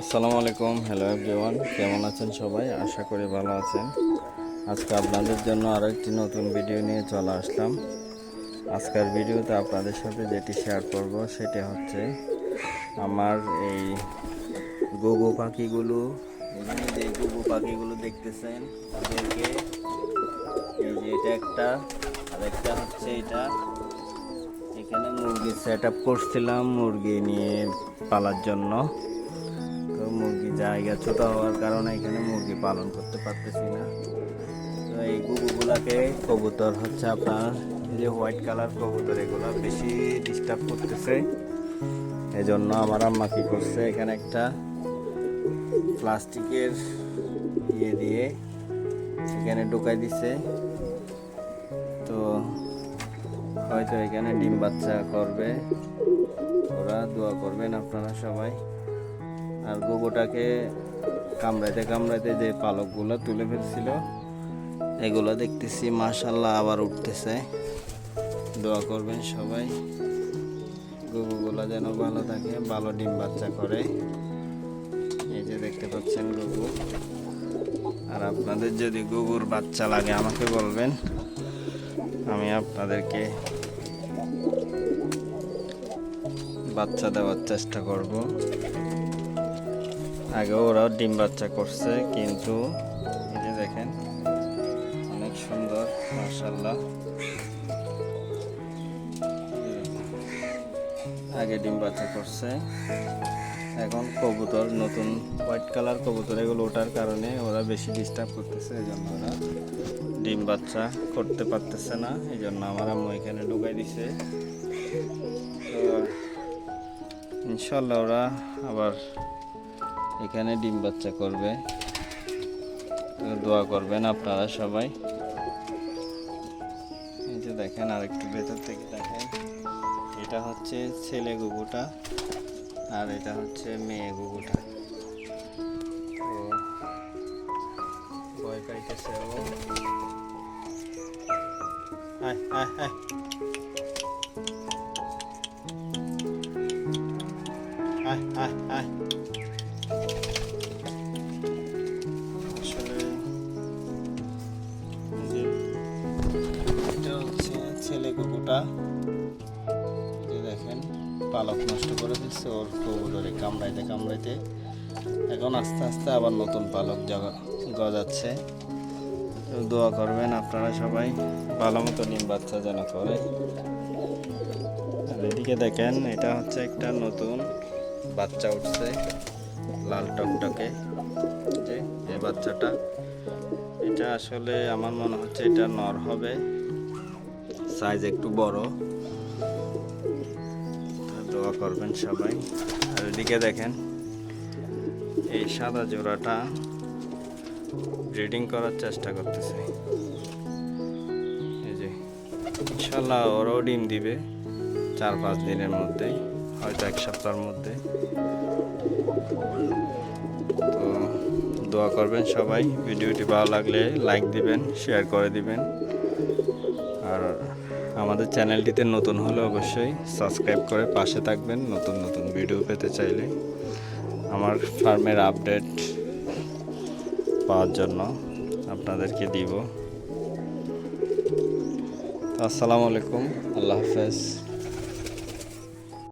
আসসালামু আলাইকুম hello everyone কেমন আছেন সবাই? আশা করি ভালো আছেন। আজকে আপনাদের জন্য আরও একটি নতুন ভিডিও নিয়ে চলে আসলাম। আজকের ভিডিওতে আপনাদের সাথে যেটি শেয়ার করব, সেটি হচ্ছে আমার এই গুগু পাখিগুলো। এখানে যে গুগু পাখিগুলো দেখতেছেন ওদেরকে এই যে এটা একটা, আর একটা হচ্ছে এটা। এখানে মুরগি সেট আপ করছিলাম, মুরগি নিয়ে পালার জন্য। মুরগি জায়গা ছোট হওয়ার কারণে এখানে মুরগি পালন করতে পারতেছি না। তো এই গুগুগুলাকে কবুতর হচ্ছে আপনার, এই যে হোয়াইট কালার কবুতর, এগুলো বেশি ডিস্টার্ব করতেছে। এই জন্য আমার আম্মা কি করছে, এখানে একটা প্লাস্টিকের ইয়ে দিয়ে এখানে ঢুকাই দিছে। তো হয়তো এখানে ডিম বাচ্চা করবে, ওরা দোয়া করবেন আপনারা সবাই। আর গোগোটাকে কামড়াইতে কামড়াইতে যে পালকগুলো তুলে ফেলছিল, এগুলো দেখতেছি মাশাল্লাহ আবার উঠতেছে। দোয়া করবেন সবাই গরুগুলো যেন ভালো থাকে, ভালো ডিম বাচ্চা করে। এই যে দেখতে পাচ্ছেন গরু আর আপনাদের যদি গরুর বাচ্চা লাগে, আমাকে বলবেন, আমি আপনাদেরকে বাচ্চা দেওয়ার চেষ্টা করব। আগে ওরাও ডিম বাচ্চা করছে, কিন্তু এই যে দেখেন, অনেক সুন্দর মার্শাল্লাহ আগে ডিম বাচ্চা করছে। এখন কবুতর, নতুন হোয়াইট কালার কবুতর, এগুলো ওঠার কারণে ওরা বেশি ডিস্টার্ব করতেছে, এই জন্য ওরা ডিম বাচ্চা করতে পারতেছে না, এই জন্য আমার আম্মু এখানে ঢুকাই দিছে। ইনশাল্লাহ ওরা আবার এখানে ডিম বাচ্চা করবে। দোয়া করবেন আপনারা সবাই। এই যে দেখেন আর একটু ভেতর থেকে দেখেন। এটা হচ্ছে ছেলে গুগুটা আর এটা হচ্ছে মেয়ে গুগুটা। ও আয় আয় আয়। এটা হচ্ছে ছেলে কুকুরটা। পালক নষ্ট করে দিচ্ছে, ওর কবুতরে কামড়াইতে কামড়াইতে। এখন আস্তে আস্তে আবার নতুন পালক গজাচ্ছে। দোয়া করবেন আপনারা সবাই, ভালো মতো নিম বাচ্চা যেন করে। আর এদিকে দেখেন, এটা হচ্ছে একটা নতুন বাচ্চা উঠছে। লাল টকটকে। যে এই বাচ্চাটা। এটা আসলে আমার মনে হচ্ছে এটা নর হবে। সাইজ একটু বড়। দোয়া করবেন সবাই। আর এদিকে দেখেন, এই সাদা জোড়াটা ব্রিডিং করার চেষ্টা করতেছে। এই যে, ইনশাল্লাহ ওরাও ডিম দিবে চার পাঁচ দিনের মধ্যে হয়তো এক সপ্তাহের মধ্যে। তো দোয়া করবেন সবাই। ভিডিওটি ভালো লাগলে লাইক দিবেন শেয়ার করে দিবেন। আর আমাদের চ্যানেলটিতে নতুন হলে অবশ্যই সাবস্ক্রাইব করে পাশে থাকবেন নতুন নতুন ভিডিও পেতে চাইলে। আমার ফার্মের আপডেট পাওয়ার জন্য আপনাদেরকে দিব। আসসালামু আলাইকুম, আল্লাহ হাফেজ।